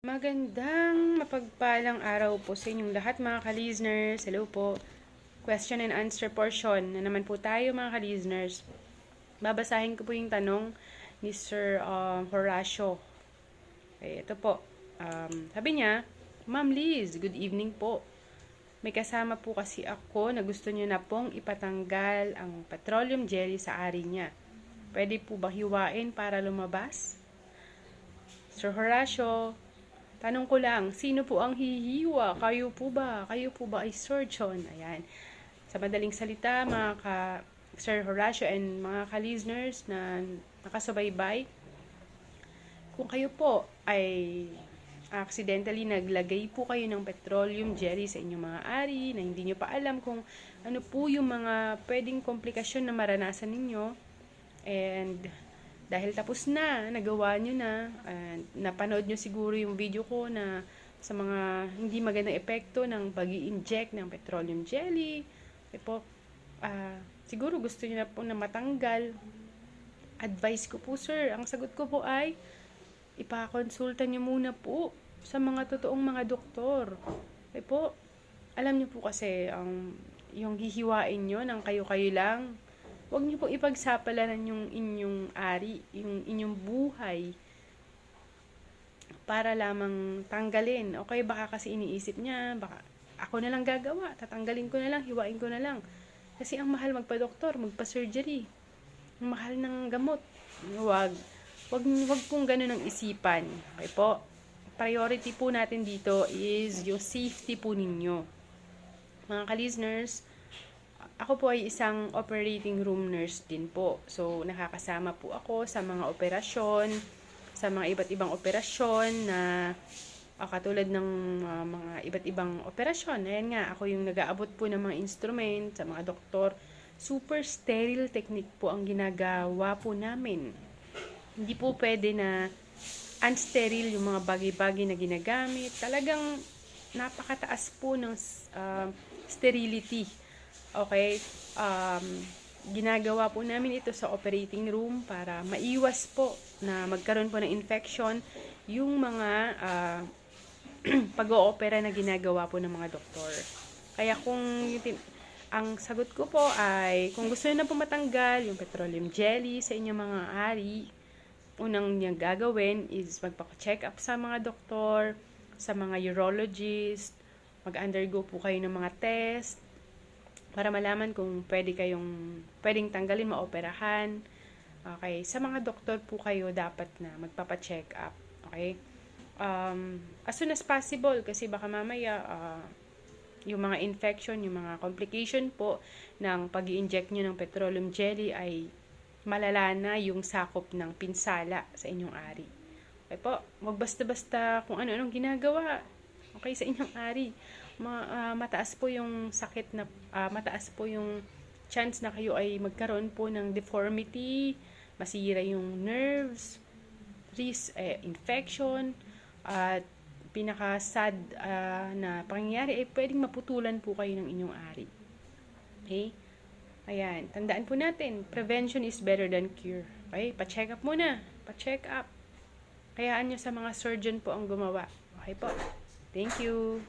Magandang mapagpalang araw po sa inyong lahat mga ka-listeners. Hello po. Question and answer portion na naman po tayo mga ka-listeners. Babasahin ko po yung tanong ni Sir um, Horacio. Okay, ito po. Um, sabi niya, Ma'am Liz, good evening po. May kasama po kasi ako na gusto niya na pong ipatanggal ang petroleum jelly sa ari niya. Pwede po ba hiwain para lumabas? Sir Horacio, tanong ko lang, sino po ang hihiwa? Kayo po ba? Kayo po ba ay surgeon? Ayan. Sa madaling salita, mga ka Sir Horacio and mga ka-listeners na nakasubaybay, kung kayo po ay accidentally naglagay po kayo ng petroleum jelly sa inyong mga ari na hindi nyo pa alam kung ano po yung mga pwedeng komplikasyon na maranasan ninyo and dahil tapos na, nagawa nyo na, and napanood nyo siguro yung video ko na sa mga hindi magandang epekto ng pag inject ng petroleum jelly. Po, ah, siguro gusto nyo na po na matanggal. Advice ko po sir, ang sagot ko po ay ipakonsulta nyo muna po sa mga totoong mga doktor. E po, alam nyo po kasi ang yung hihiwain nyo ng kayo-kayo lang, Huwag niyo po ipagsapalanan yung inyong ari, yung inyong buhay para lamang tanggalin. Okay, baka kasi iniisip niya, baka ako na lang gagawa, tatanggalin ko na lang, hiwain ko na lang. Kasi ang mahal magpa-doktor, magpa-surgery. Ang mahal ng gamot. Huwag. Huwag, huwag pong ganun ang isipan. Okay po? Priority po natin dito is yung safety po ninyo. Mga ka-listeners, ako po ay isang operating room nurse din po. So, nakakasama po ako sa mga operasyon, sa mga iba't ibang operasyon na uh, katulad ng uh, mga iba't ibang operasyon. Ayan nga, ako yung nag-aabot po ng mga instrument sa mga doktor. Super sterile technique po ang ginagawa po namin. Hindi po pwede na unsterile yung mga bagay-bagay na ginagamit. Talagang napakataas po ng uh, sterility Okay? Um, ginagawa po namin ito sa operating room para maiwas po na magkaroon po ng infection yung mga uh, pag-oopera na ginagawa po ng mga doktor. Kaya kung ang sagot ko po ay kung gusto niyo na po matanggal yung petroleum jelly sa inyong mga ari, unang niyang gagawin is magpa-check up sa mga doktor, sa mga urologist, mag-undergo po kayo ng mga test, para malaman kung pwede kayong pwedeng tanggalin, maoperahan. Okay, sa mga doktor po kayo dapat na magpapa-check up. Okay? Um, as soon as possible kasi baka mamaya uh, yung mga infection, yung mga complication po ng pag inject nyo ng petroleum jelly ay malala na yung sakop ng pinsala sa inyong ari. Okay po, wag basta-basta kung ano-anong ginagawa. Okay, sa inyong ari ma, uh, mataas po yung sakit na uh, mataas po yung chance na kayo ay magkaroon po ng deformity, masira yung nerves, risk eh, infection at pinaka-sad uh, na pangyayari ay pwedeng maputulan po kayo ng inyong ari. Okay? Ayan, tandaan po natin, prevention is better than cure. Okay? Pa-check up muna. Pa-check up. Kayaan nyo sa mga surgeon po ang gumawa. Okay po? Thank you.